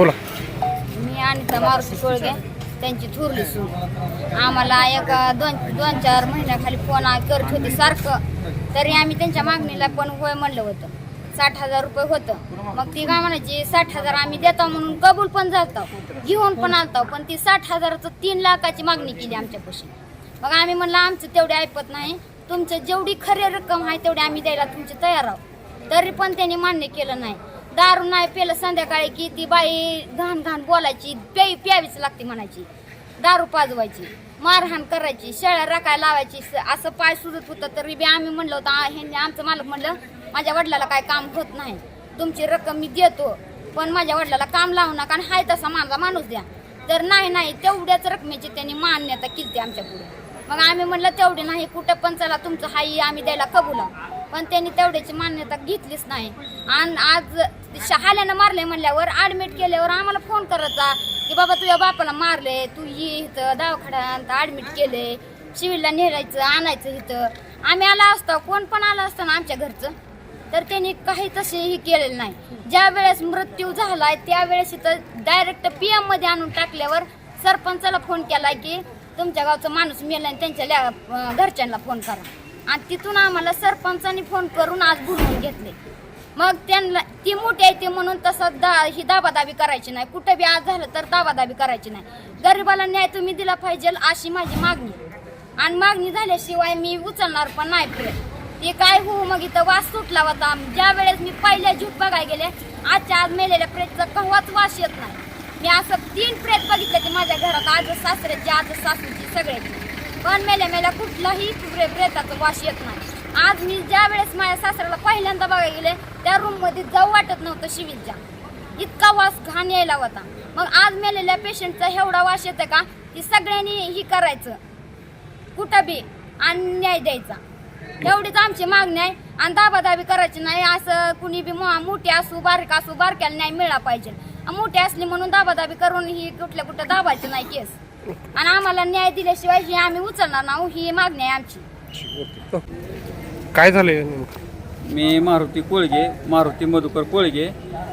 बोला. मी अनिता मारुती सोळगे त्यांची थोरली सून. आम्हाला एक दोन दोन चार महिन्याखाली फोन करत होते सारखं. तरी आम्ही त्यांच्या मागणीला पण होय म्हणलं होतं. साठ हजार रुपये होतं. मग ती काय म्हणायची साठ हजार आम्ही देतो म्हणून कबूल पण जातो घेऊन पण आलतो पण ती साठ हजाराचं तीन लाखाची मागणी केली आमच्यापाशी. मग आम्ही म्हणलं आमचं तेवढे ऐकत नाही. तुमचं जेवढी खरी रक्कम आहे तेवढी आम्ही द्यायला तुमचे तयार आहोत. तरी पण त्यांनी मान्य केलं नाही. दारू नाही पेलं संध्याकाळी की ती बाई घाण घाण बोलायची प्यावी प्यावीच लागते म्हणायची. दारू पाजवायची मारहाण करायची शेळ्या राखायला लावायची असं पाय सुजत होतं. तरी बी आम्ही म्हणलं होतं ह्यांनी आमचं मालक म्हणलं माझ्या वडिलाला काय काम होत नाही. तुमची रक्कम मी देतो पण माझ्या वडिलाला काम लावू नका आणि हाय तसा माझा माणूस द्या. तर नाही नाही तेवढ्याच रकमेची त्यांनी मान्यता केली आमच्या पुढे. मग आम्ही म्हणलं तेवढी नाही कुठं पण चला तुमचं हाई आम्ही द्यायला कबूल आहोत. पण त्यांनी तेवढ्याची मान्यता घेतलीच नाही. आणि आज शहाल्यानं मारले म्हणल्यावर ऍडमिट केल्यावर आम्हाला फोन करायचा की बाबा तुझ्या बापाला मारले तू ये इथं दवाखान्यात ऍडमिट केले शिविरला नेरायचं आणायचं इथं. आम्ही आला असतो कोण पण आला असतं ना आमच्या घरचं तर त्यांनी काही तसेही केलेलं नाही. ज्या वेळेस मृत्यू झालाय त्यावेळेस इथं डायरेक्ट पी एममध्ये आणून टाकल्यावर सरपंचाला फोन केलाय की तुमच्या गावचं माणूस मेला आणि त्यांच्या घरच्यांना फोन करा. आणि तिथून आम्हाला सरपंचांनी फोन करून आज बोलवून घेतले. मग त्यांना ती मोठी आहे ते म्हणून तसं दा ही दाबादाबी करायची नाही. कुठं बी आज झालं तर दाबादाबी करायची नाही. गरिबाला न्याय तुम्ही दिला पाहिजे अशी माझी मागणी आणि मागणी झाल्याशिवाय मी उचलणार पण नाही फिरत ते काय हो मग इथं वास सुटला होता. ज्या वेळेस मी पहिल्या झूट बघायला गेले आजच्या आज मेलेल्या प्रेतचा कव्हाच वास येत नाही. मी असं तीन प्रेत बघितले ते माझ्या घरात आज सासऱ्याची आज सासूची सगळ्याची. पण मेल्या मेल्या कुठलाही प्रे प्रेताचा वास येत नाही. आज मी ज्या वेळेस माझ्या सासऱ्याला पहिल्यांदा बघायला गेले त्या रूममध्ये जाऊ वाटत नव्हतं शिविलच्या. इतका वास घाण यायला होता. मग आज मेलेल्या पेशंटचा एवढा वास येते का? की सगळ्यांनी ही करायचं. कुठं बी आणि न्याय द्यायचा. एवढीच आमची मागणी आहे. आणि दाबादाबी करायची नाही. असं कुणी बी मो- मोठी असू बारीक असू बारक्याला न्याय मिळाला पाहिजे. मोठी असली म्हणून दाबादाबी करून ही कुठल्या कुठं दाबायची नाही केस. आणि आम्हाला न्याय दिल्याशिवाय ही आम्ही उचलणार नाही. ही मागणी आहे आमची. काय झालंय नेमकं? मी मारुती कोळगे मारुती मधुकर कोळगे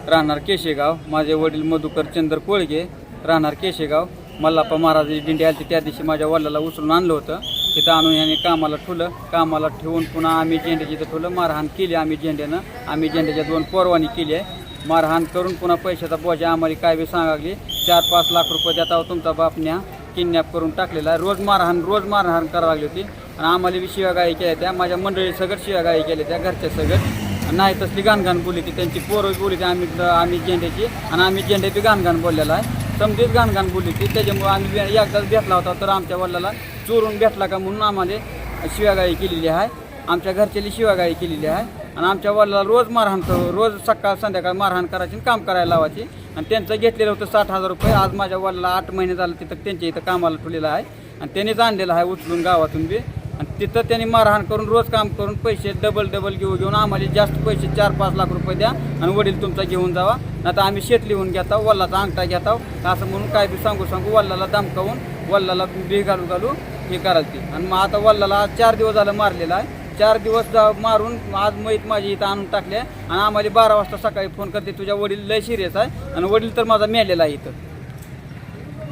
राहणार केशेगाव. माझे वडील मधुकर चंद्र कोळगे राहणार केशेगाव. मल्लाप्पा महाराजाची दिंडी आली त्या दिवशी माझ्या वडिलाला उचलून आणलं होतं. तिथं आणून याने कामाला ठेवलं. कामाला ठेवून पुन्हा आम्ही झेंड्याची इथं ठेवलं मारहाण केली आम्ही झेंड्यानं. आम्ही झेंड्याच्या दोन परवानी केली आहे. मारहाण करून पुन्हा पैशाचा बोजा आम्हाला काय बी सांगागली चार पाच लाख रुपये देता हो तुमचा बाप न्या. किडनॅप करून टाकलेला. आहे रोज मारहाण रोज मारहाण करावं लागली होती. आणि आम्हाला बी शिवागाई केल्या त्या. माझ्या मंडळी सगळं शिवागाई केल्या त्या घरच्या सगळं. नाही तसली गाणगाण बोलली ती. त्यांची पोरं बोलली ती आम्ही आम्ही झेंड्याची. आणि आम्ही झेंडे बी गाणगाण बोललेला आहे. समजीच गाणगाण बोलली ती. त्याच्यामुळे आम्ही एकदाच भेटला होता तर आमच्या वडिलाला चोरून भेटला का म्हणून आम्हाला शिवागाई केलेली आहे. आमच्या घरच्याली शिवागाई केलेली आहे. आणि आमच्या वडिलाला रोज मारहाण करू रोज सकाळ संध्याकाळ मारहाण करायची आणि काम करायला लावायची. आणि त्यांचं घेतलेलं होतं साठ हजार रुपये. आज माझ्या वडिलाला आठ महिने झालं तिथं त्यांच्या इथं कामाला ठेवलेलं आहे. आणि त्यांनीच आणलेलं आहे उचलून गावातून बी. आणि तिथं त्यांनी मारहाण करून रोज काम करून पैसे डबल डबल घेऊ घेऊन आम्हाला जास्त पैसे चार पाच लाख रुपये द्या आणि वडील तुमचा घेऊन जावा. नाही आम्ही शेत लिहून घेता वल्लाचा अंगठा घेता. असं म्हणून काय बी सांगू सांगू वल्लाला धमकावून वल्लाला बी घालू घालू हे करायला आणि मग आता वल्लाला आज चार दिवस झालं मारलेला आहे. चार दिवस मारून आज मैत माझी इथं आणून टाकले आणि आम्हाला बारा वाजता सकाळी फोन करते तुझ्या वडील लय सिरियस आहे. आणि वडील तर माझा मेलेला आहे इथं.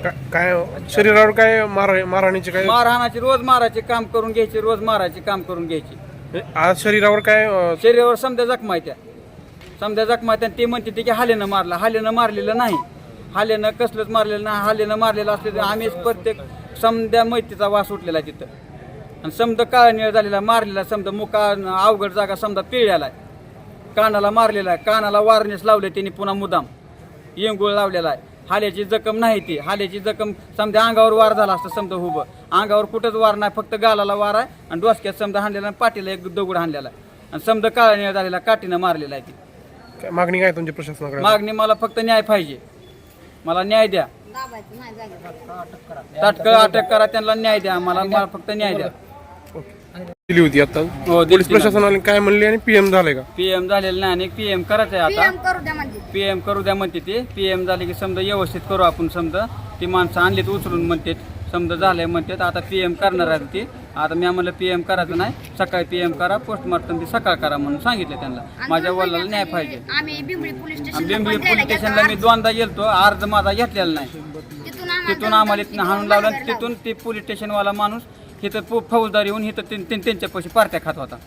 का- काय शरीरावर काय मार मारहाणीचे काय मारहाणाचे रोज मारायचे काम करून घ्यायचे रोज मारायचे काम करून घ्यायचे. आज शरीरावर काय अं, शरीरावर समजा जखमा आहे त्या. समजा जखमा आहे त्या ते म्हणते ते की हालेनं मारला. हालेनं मारलेलं नाही. हालेनं कसलंच मारलेलं नाही. हालेनं मारलेलं असले तर आम्ही प्रत्येक समद्या मैतीचा वास उठलेला आहे तिथं. आणि समजा काळा निळ झालेला मारलेला समजा मुका अवघड जागा समजा पिळलेला आहे कानाला मारलेला आहे कानाला वारनेस लावले त्यांनी पुन्हा मुदाम येंगुळ लावलेला आहे. हाल्याची जखम नाही ती. हाल्याची जखम समजा अंगावर वार झाला असतं समजा उभं अंगावर कुठंच वार नाही फक्त गालाला वार आहे आणि डोसक्यात समजा हाणलेला आणि पाठीला एक दगड हाणलेला आहे. आणि समजा काळा निळ झालेला काठीनं मारलेला आहे ती. काय मागणी काय तुमच्या प्रशासनाकडे? मागणी मला फक्त न्याय पाहिजे. मला न्याय द्या. दाबायचं नाही जागेवर. ताटकळ अटक करा त्यांना न्याय द्या. मला मला फक्त न्याय द्या. दिली होती आता. हो पोलीस. प्रशासनाने काय म्हणले आणि पीएम झालंय का? पीएम झालेलं नाही आणि पीएम करायचं आहे आता. पीएम करू द्या म्हणजे पीएम करू द्या म्हणते ते. पीएम झाले की समजा व्यवस्थित करू आपण समजा. ती माणसं आणलीत उचलून म्हणते. समजा झालंय म्हणतात आता पी एम करणार आहे ते. आता मी आम्हाला पी एम करायचं नाही. सकाळी पी एम करा पोस्टमार्टम ते सकाळ करा म्हणून सांगितलं त्यांना. माझ्या वडिलाला न्याय पाहिजे. आम्ही बिंबळी पोलीस आणि स्टेशनला बिंबळी पण द्यायला पोलीस स्टेशनला मी. दोनदा गेलतो. अर्ज माझा घेतलेला नाही. तिथून आम्हाला तिथून आम्हाला दोन- इथनं हाणून लावलं आणि तिथून ते पोलीस स्टेशनवाला माणूस इथं पो- फौजदार येऊन इथं त्यां- त्यां- त्यांच्या पैसे पार्ट्या खात होता